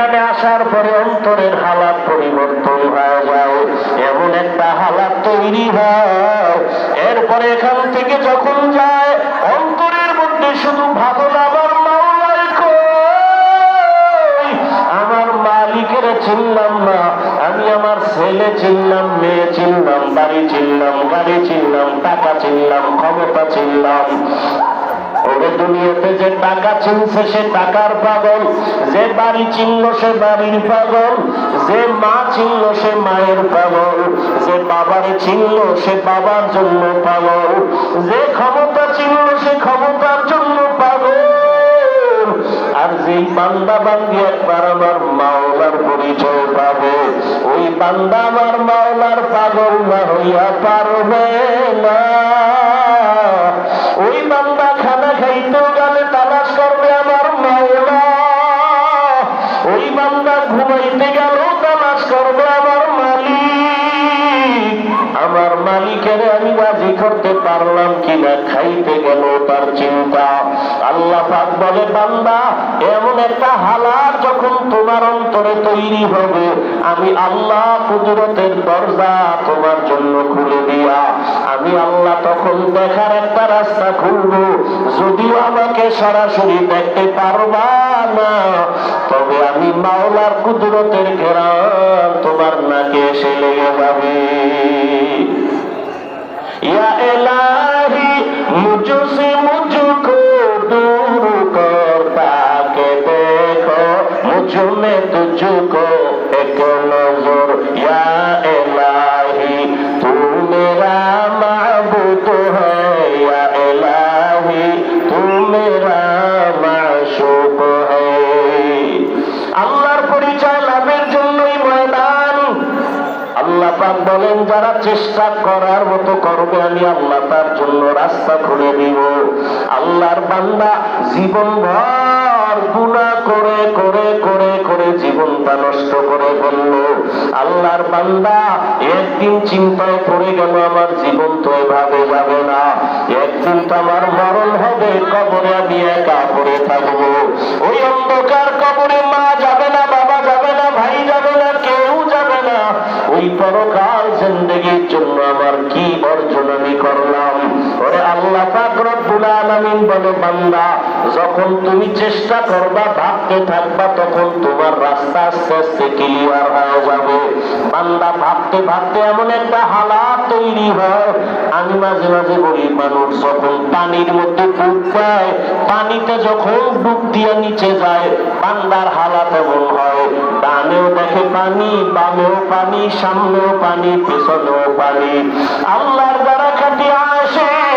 এখানে আসার পরে অন্তরের হালাত পরিবর্তন হয়ে যায়। এমন একটা হালাত তৈরি হয়। এরপরে এখান থেকে যখন যায়, অন্তরের মধ্যে শুধু ভাবনা, আমার আমার মালিকের চিনলাম না। আমি আমার ছেলে চিনলাম, মেয়ে চিনলাম, বাড়ি চিনলাম, গাড়ি চিনলাম, টাকা চিনলাম, ক্ষমতা চিনলাম। ওরে দুনিয়াতে যে টাকা চিনছে সে টাকার পাগল। যে বাড়ি চিনল, সে বাড়ির পাগল। যে মা চিনল, সে মায়ের পাগল। যে বাবারে চিনল, সে বাবার জন্য পাগল। যে ক্ষমতা চিনল, সে ক্ষমতার জন্য পাগল। আর যেই বান্দা বান্দি একবার আমার মাওলার পরিচয় পাবে, ওই বান্দা আমার মাওলার পাগল না হইয়া পারবে না। ওই বান্দা করতে পারলাম কিনা খাইতে গেল তার চিন্তা। আল্লাহ পাক বলে, বান্দা, এমন একটা হালার যখন তোমার অন্তরে তৈরি হবে, আমি আল্লাহ কুদরতের দরজা তোমার জন্য খুলে দিয়া, আমি আল্লাহ তখন দেখার একটা রাস্তা খুলবো। যদিও আমাকে সরাসরি দেখতে পারবা না, তবে আমি মাওলার কুদরতের ঘেরা তোমার নাকে এসে লেগে যাবে। আল্লাহ বলেন, যারা চেষ্টা করার মতো করবে, আমি আল্লাহ তার জন্য রাস্তা খুলে দিব। আল্লাহর বান্দা জীবন ভর গুণা করে করে করে করে জীবনটা নষ্ট করে ফেলল। আল্লাহর বান্দা একদিন চিন্তায় পড়ে গেল, আমার জীবন তো এভাবে যাবে না। একদিন তো আমার মরণ হবে, কবরে আমি একা পড়ে থাকব। ওই অন্ধকার কবরে মা যাবে না, বাবা পরকাল জিন্দগির জন্য আমার কি অর্জন আমি করলাম? ওরে আল্লাহ রব্বুল আলামিন বলে, বান্দা, যখন তুমি চেষ্টা করবা, ভাবতে থাকবা, তখন তোমার রাস্তা আস্তে আস্তে ক্লিয়ার হয়ে যাবে। বান্দা, ভাবতে ভাবতে এমন একটা হালাত তৈরি হয় আমি মাঝে মাঝে বলি মানুষ, যখন পানির মধ্যে ডুব দেয় পানিতে যখন ডুব দিয়ে নিচে যায়, বান্দার হালাত এমন হয়, ডানেও দেখে পানি, বামেও পানি, সামনেও পানি, পেছনেও পানি। আল্লাহর দ্বারা খাটিয়ে আসে।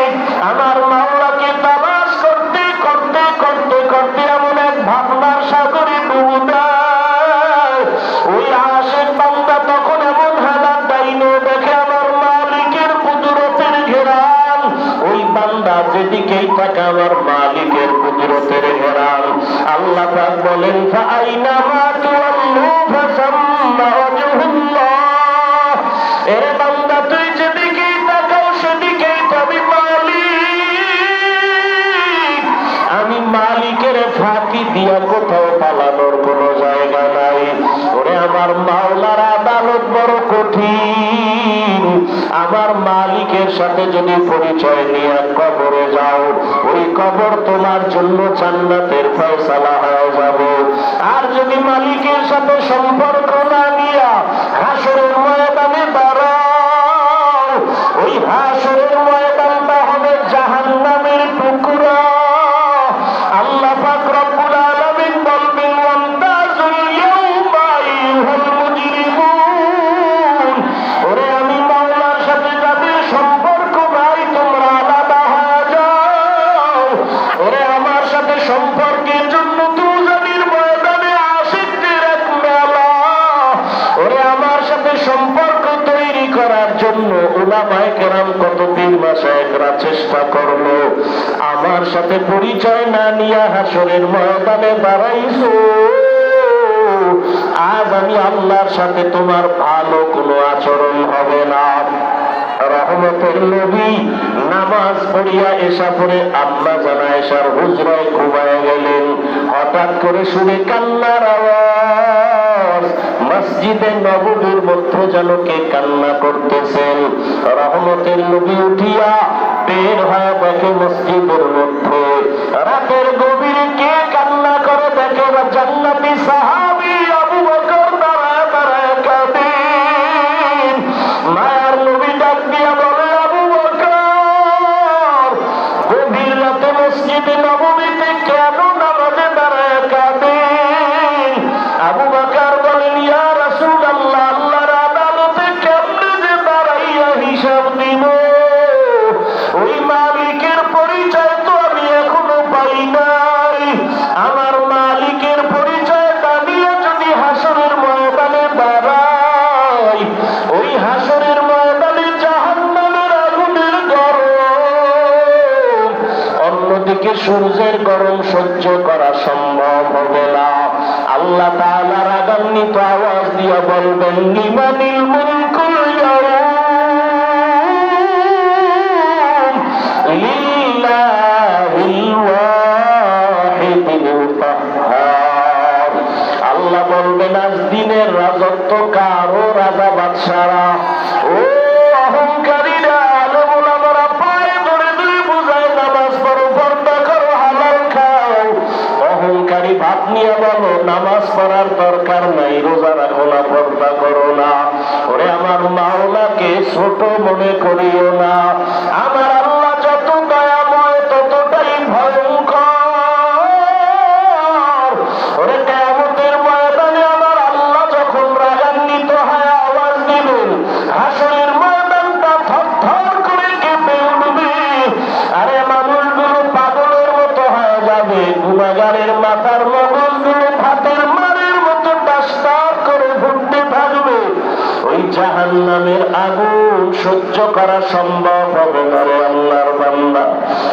মালিকের সাথে যদি পরিচয় নিয়ে কবরে যাও, ওই কবর তোমার জন্য জান্নাতের ফয়সালা হয়ে যাবে। আর যদি মালিকের চেষ্টা করল আমার সাথে পরিচয় না হাসরের ময়দানে দাঁড়াইছো। আজ আমি আল্লাহর সাথে তোমার ভালো কোনো আচরণ হবে না। রহমতের নবী নামাজ পড়িয়া এসা পরে আম্মা জানা এসার হুজরায় ঘুমায় গেলেন। হঠাৎ করে শুনে কান্নার আওয়াজ। মসজিদে নববীর মধ্যে যেন কে কান্না করতেছেন। রহমতের নবী উঠিয়া বের হয়ে দেখে মসজিদের মধ্যে, রাতের গভীরে কে ওই মালিকের পরিচয় তো আমি এখনও পাই নাই। আমার মালিকের পরিচয়টা নিয়ে যদি হাসরের ময়দানে দাঁড়াই, ওই হাসরের ময়দানে জাহান্নামের আগুনের গরম। অন্যদিকে সূর্যের গরম সহ্য করা সম্ভব হবে না। আল্লাহ তাআলা রাগান্বিত আওয়াজ দিয়ে বলবেন, লিমানিল মুলকুল নিয়ে বলো নামাজ পড়ার দরকার নাই, রোজা রাখো না, পর্দা করো না। ওরে আমার মাওলাকে ছোট মনে করিও না। আমার করা সম্ভব হবে না রে আল্লাহর বান্দা।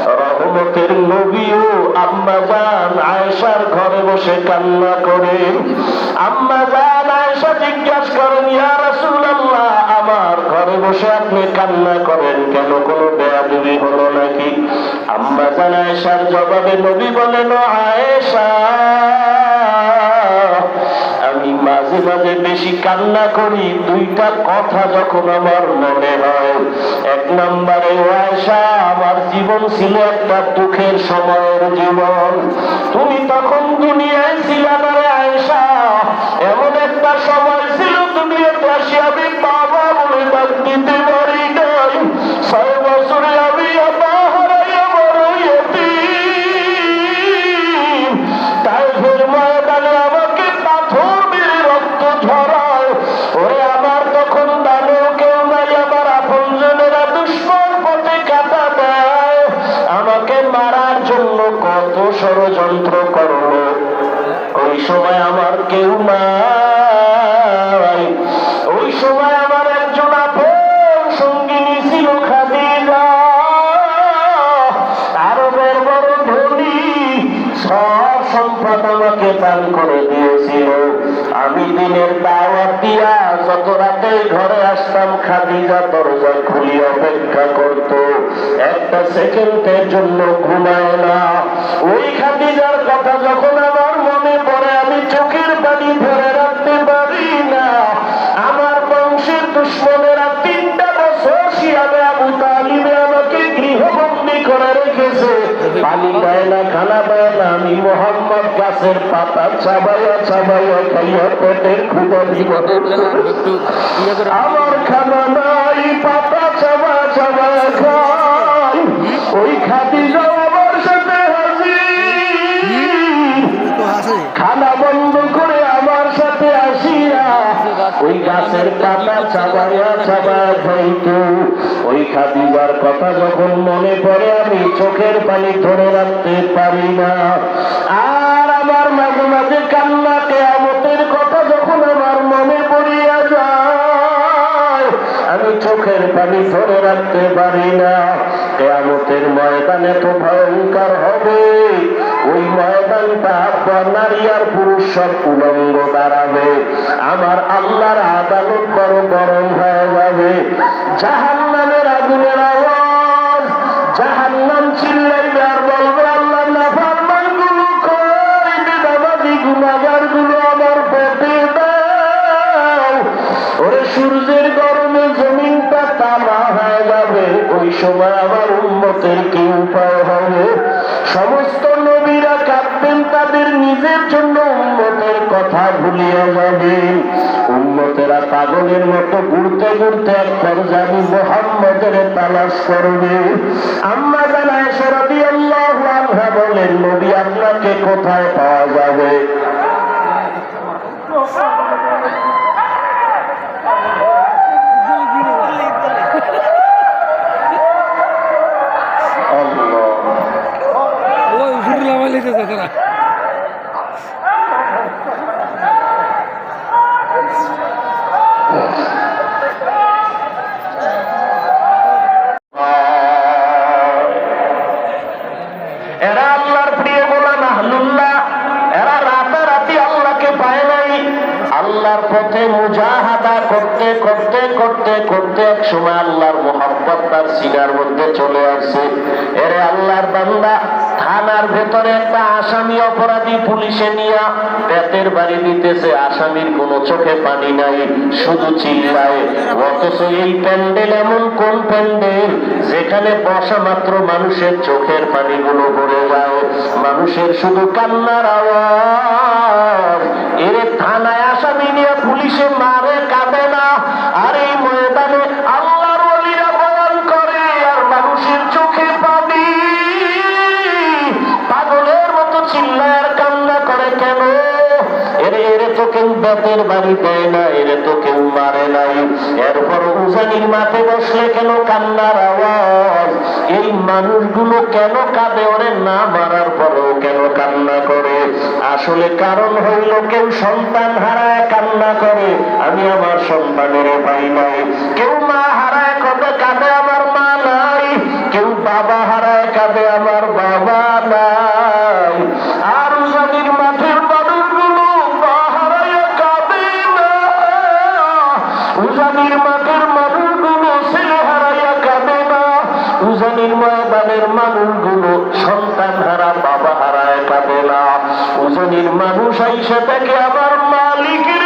রহমতের নবীও আম্মা জান আয়েশার ঘরে বসে কান্না করে। আম্মা জান আয়েশা জিজ্ঞাসা করেন, ইয়া রাসূলুল্লাহ, আমার ঘরে বসে আপনি কান্না করেন কেন? কোনো বেয়াদবি হলো নাকি? আম্মা জান আয়েশার জবাবে নবী বলেন, "ও আয়েশা মাঝে মাঝে বেশি কান্না করি, দুইটা কথা যখন আমার মনে হয়। এক নম্বরে আয়সা আমার জীবন ছিল একটা দুঃখের সময়ের জীবন। তুমি তখন দুনিয়ায় ছিলে না রে আয়সা এমন একটা সময় ছিল, দুনিয়াতে আসি আমি বাবা বলে ডাক দিতে পারি নাই। সম্পদ আমাকে দান করে দিয়েছিল। আমি দিনের দাওয়াত দিয়া যত রাতে ঘরে আসতাম, খাদিজা দরজা খুলি অপেক্ষা করত। একটা সেকেন্ডের জন্য ঘুমায় না। ওই খাদিজার কথা যখন আমার মনে পড়ে, আমি চোখের পানি ধরে রাখতে পারি না। আমার বংশের দুশ্মনেরা পানি দেয় না খানা দেয় না আমি মোহাম্মদ গাছের পাতা চাবাইয়া চাবাইয়া খাইয়া পেটের ইয়ে করে আমার খানা নাই, পাতা চাবা চাবা খাই। ওই খাতি আমার সাথে হাসি। খানা বন্ধ করে আমার সাথে আসিয়া, ওই গাছের পাতা চাবাইয়া চাবায়া খাইতো ওই খাদিবার কথা যখন মনে পড়ে, আমি চোখের পানি ধরে রাখতে পারি না। আর আমার মাঝে মাঝে কান্না, কেয়ামতের কথা যখন আমার মনে পড়িয়া যায়, আমি চোখের পানি ধরে রাখতে পারি না। কেয়ামতের ময়দানে তো ভয়ঙ্কর হবে। ওই ময়দানটা নারী আর পুরুষ সব উলঙ্গ দাঁড়াবে। আমার আল্লাহর আদালত বড় গরম হয়ে যাবে। জাহান নামের আগুনের আওয়াজ জাহান নাম আর বলবে, আল্লাহ নাফারমানগুলো দাদাজি গুলো আমার পেটে দাও। ওরে সূর্যের গরমে জমিনটা তামা হয়ে যাবে। ওই সময় আমার উন্মতের কি উপায় হবে? সমস্ত নবীরা কাঁদবেন তাদের নিজের জন্য উন্মতের কথা ভুলিয়ে যাবেন উন্মতেরা পাগলের মতো ঘুরতে ঘুরতে এক পর্যায়ে মোহাম্মদের তালাশ করবে। আম্মা জানা সরবি আল্লাহ বলেন, নবী আপনাকে কোথায় পাওয়া যাবে? করতে করতে করতে করতে এক সময় আল্লাহর মোহাম্মত তার সিনার মধ্যে চলে আসছে এরে আল্লাহর বান্দা থানার ভেতরে একটা আসামি অপরাধী পুলিশে নিয়ে পেটের বাড়ি দিতেছে। আসামির কোনো চোখে পানি নাই, শুধু চিল্লায়। অথচ এই প্যান্ডেল এমন কোন প্যান্ডেল যেখানে বসা মাত্র মানুষের চোখের পানিগুলো পড়ে যায়? মানুষের শুধু কান্নার আওয়াজ। এর থানায় আসামি নিয়ে পুলিশে মারে, কাঁদে না। আর এই তো কেউ বেতের বাড়ি দেয় না এরে তো কেউ মারে নাই। এরপর উজানির মাঠে বসলে কেন কান্নার আওয়াজ? এই মানুষগুলো কেন কাঁদে? ওরে না মারার পরেও কেন কান্না করে? আসলে কারণ হইল কেউ সন্তান হারায় কান্না করে। আমি আমার সন্তানের পাই নাই। কেউ মা হারায় কবে কাঁদে? আমার মা নাই। কেউ বাবা হারায় কাঁদে? আমার বাবা নাই। ময়দানের মানুষগুলো সন্তান হারা বাবা হারায় কাঁদে না। উজনির মানুষ আইসে থেকে আমার মালিকের